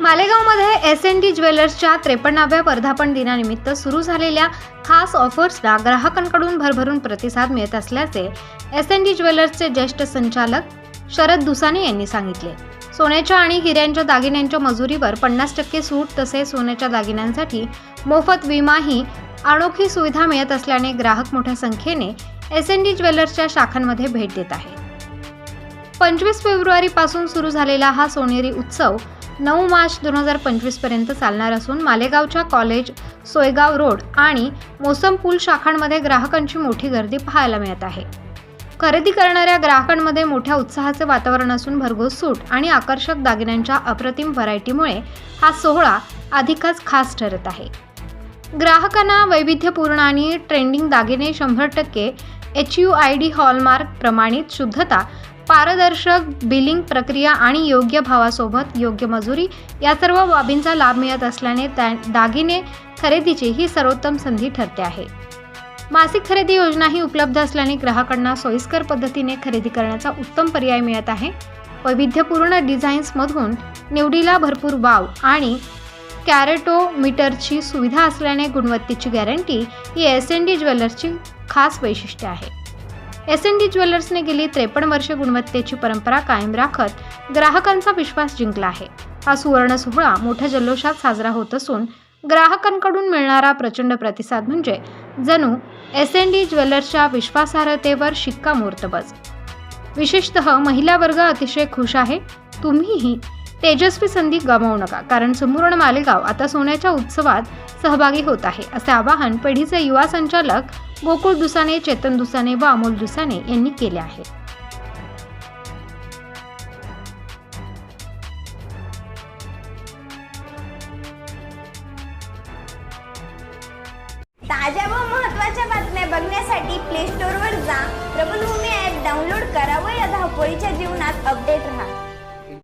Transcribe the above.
मालेगावमध्ये S N D ज्वेलर्सच्या त्रेपन्नाव्या वर्धापन दिनानिमित्त सुरू झालेल्या खास ऑफर्सला ग्राहकांकडून भरभरून प्रतिसाद मिळत असल्याचे एस एन डी ज्वेलर्सचे ज्येष्ठ संचालक शरद दुसाने यांनी सांगितले. सोन्याच्या आणि हिऱ्यांच्या दागिन्यांच्या मजुरीवर पन्नास टक्के सूट तसेच सोन्याच्या दागिन्यांसाठी मोफत विमा ही अनोखी सुविधा मिळत असल्याने ग्राहक मोठ्या संख्येने एस एन डी ज्वेलर्सच्या शाखांमध्ये भेट देत आहेत. पंचवीस फेब्रुवारीपासून सुरू झालेला हा सोनेरी उत्सव नऊ मार्च दोन हजार पंचवीसपर्यंत चालणार असून मालेगावच्या कॉलेज सोयगाव रोड आणि मोसम पूल शाखांमध्ये ग्राहकांची मोठी गर्दी पाहायला मिळत आहे. खरेदी करणाऱ्या ग्राहकांमध्ये मोठ्या उत्साहाचे वातावरण असून भरघोस सूट आणि आकर्षक दागिन्यांच्या अप्रतिम व्हरायटीमुळे हा सोहळा अधिकच खास ठरत आहे. ग्राहकांना वैविध्यपूर्ण आणि ट्रेंडिंग दागिने शंभर टक्के H U I D hallmark प्रमाणित शुद्धता पारदर्शक बिलिंग प्रक्रिया आणि योग्य भावासोबत योग्य मजुरी या सर्व बाबींचा लाभ मिळत असल्याने त्या दागिने खरेदीची ही सर्वोत्तम संधी ठरते आहे. मासिक खरेदी योजनाही उपलब्ध असल्याने ग्राहकांना सोयीस्कर पद्धतीने खरेदी करण्याचा उत्तम पर्याय मिळत आहे. वैविध्यपूर्ण डिझाईन्समधून निवडीला भरपूर वाव आणि कॅरेटोमीटरची सुविधा असल्याने गुणवत्तेची गॅरंटी ही एस एन डी ज्वेलर्सची खास वैशिष्ट्य आहे. एस एन डी ज्वेलर्सने गेली त्रेपन्न वर्षे गुणवत्तेची परंपरा कायम राखत ग्राहकांचा विश्वास जिंकला आहे. हा सुवर्ण सोहळा मोठ्या जल्लोषात साजरा होत असून ग्राहकांकडून मिळणारा प्रचंड प्रतिसाद म्हणजे जणू एस एन डी ज्वेलर्सच्या विश्वासार्हतेवर शिक्कामोर्तबच विशेषतः महिला वर्ग अतिशय खुश आहे. तुम्हीही तेजस्वी संधी गमावू नका कारण संपूर्ण मालेगाव आता सोन्याच्या उत्सवात सहभागी होत आहे असे आवाहन पिढीचे युवा संचालक गोकुळ दुसाने चेतन दुसाने व अमोल दुसाने यांनी केले आहे. ताज्या व महत्त्वाच्या बातम्या बघण्यासाठी प्ले स्टोअरवर जा. प्रबलभूमी ॲप डाउनलोड करा व या धावपळीच्या जीवनात अपडेट राहा.